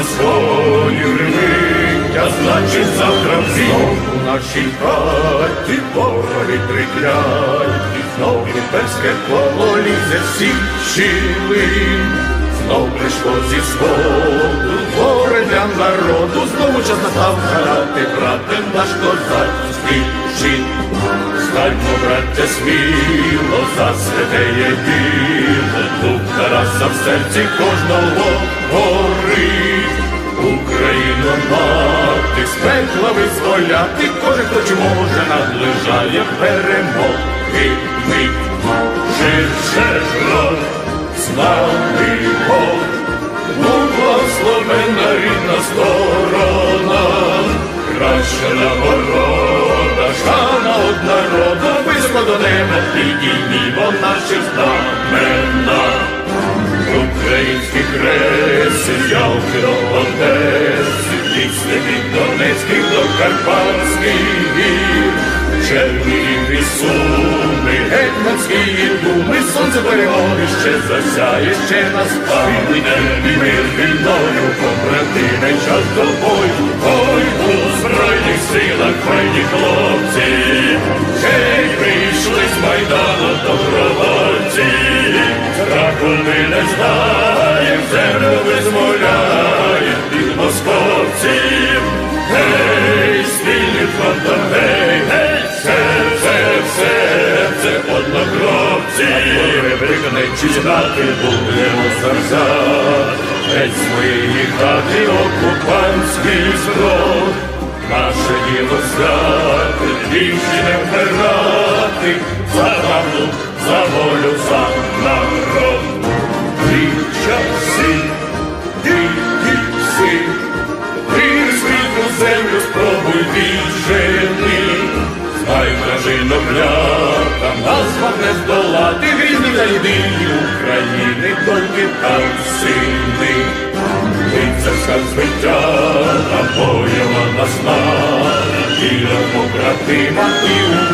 на сході гримить, значить завтра всі у нашій хаті вороги триклять, і знов імперське коло лізе всіх щілин. Знов прийшло зі сходу, горе для народу, знову час настав грати, брате, наш козацький щит. Стальмо, браття, сміло, за святе діло, дух Тараса в серці кожного горить. Україну мати, з пекла визволяти, кожен, хто може, наближає перемоги мить. Ширше рот, славний Бог, ну благословенна рідна сторона, краща нагорода, шана од народу, високо до неба, підіймімо наші знамена. До Одеси, пісни від Донецьких до Карпатських гір, Чернігів і Суми, Гетьманські і думи, сонце перемоги ще засяє, ще настане небі мир війною, побратиме час до бою, ой, у збройних силах файні хлопці, гей, прийшли з Майдану добровольці, страху ми не знаєм, землю визволяєм від московців, гей, спільним фронтом, гей, гей, серце, серце, однокровці, виконай чизнати будемо серця, геть своєї хати окупантський зброд, наше діло стати, двічі не вмирати, за правду, за волю, за народ. Віджени, Знай вражино клята, нас вам не здолати, Грізні та єдині України, тільки там сини. Лицарська звиття, напояла нас на, Віра побратима і увесь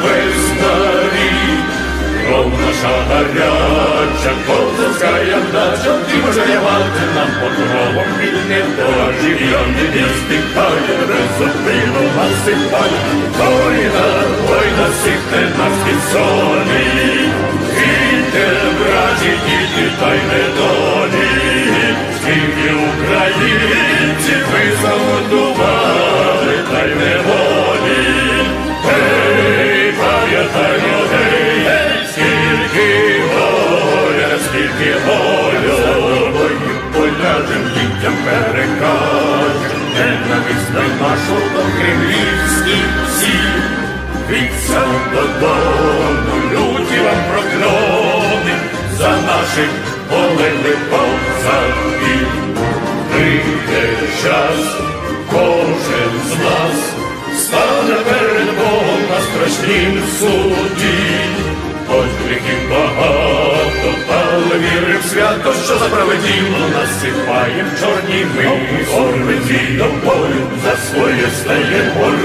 гаряча, козацька дача, може явати нам покровом не дожі, Я не стихає, Разуприну насыпали. Война, война всіх ненавських соні, и браті, діти, та й тайны Скільки за тобою поляжем дітям перекажем, ненависть на нашу до кремлівські всі, від додому, люті вам прокльони, за наших полеглих повзаків. Прийде час, кожен з нас стане перед Богом на страшнім суді. Хоч гріхів але вірив свято, що за праве діло насипаєм чорні ми. Орвиті до бою, за своє стає порою,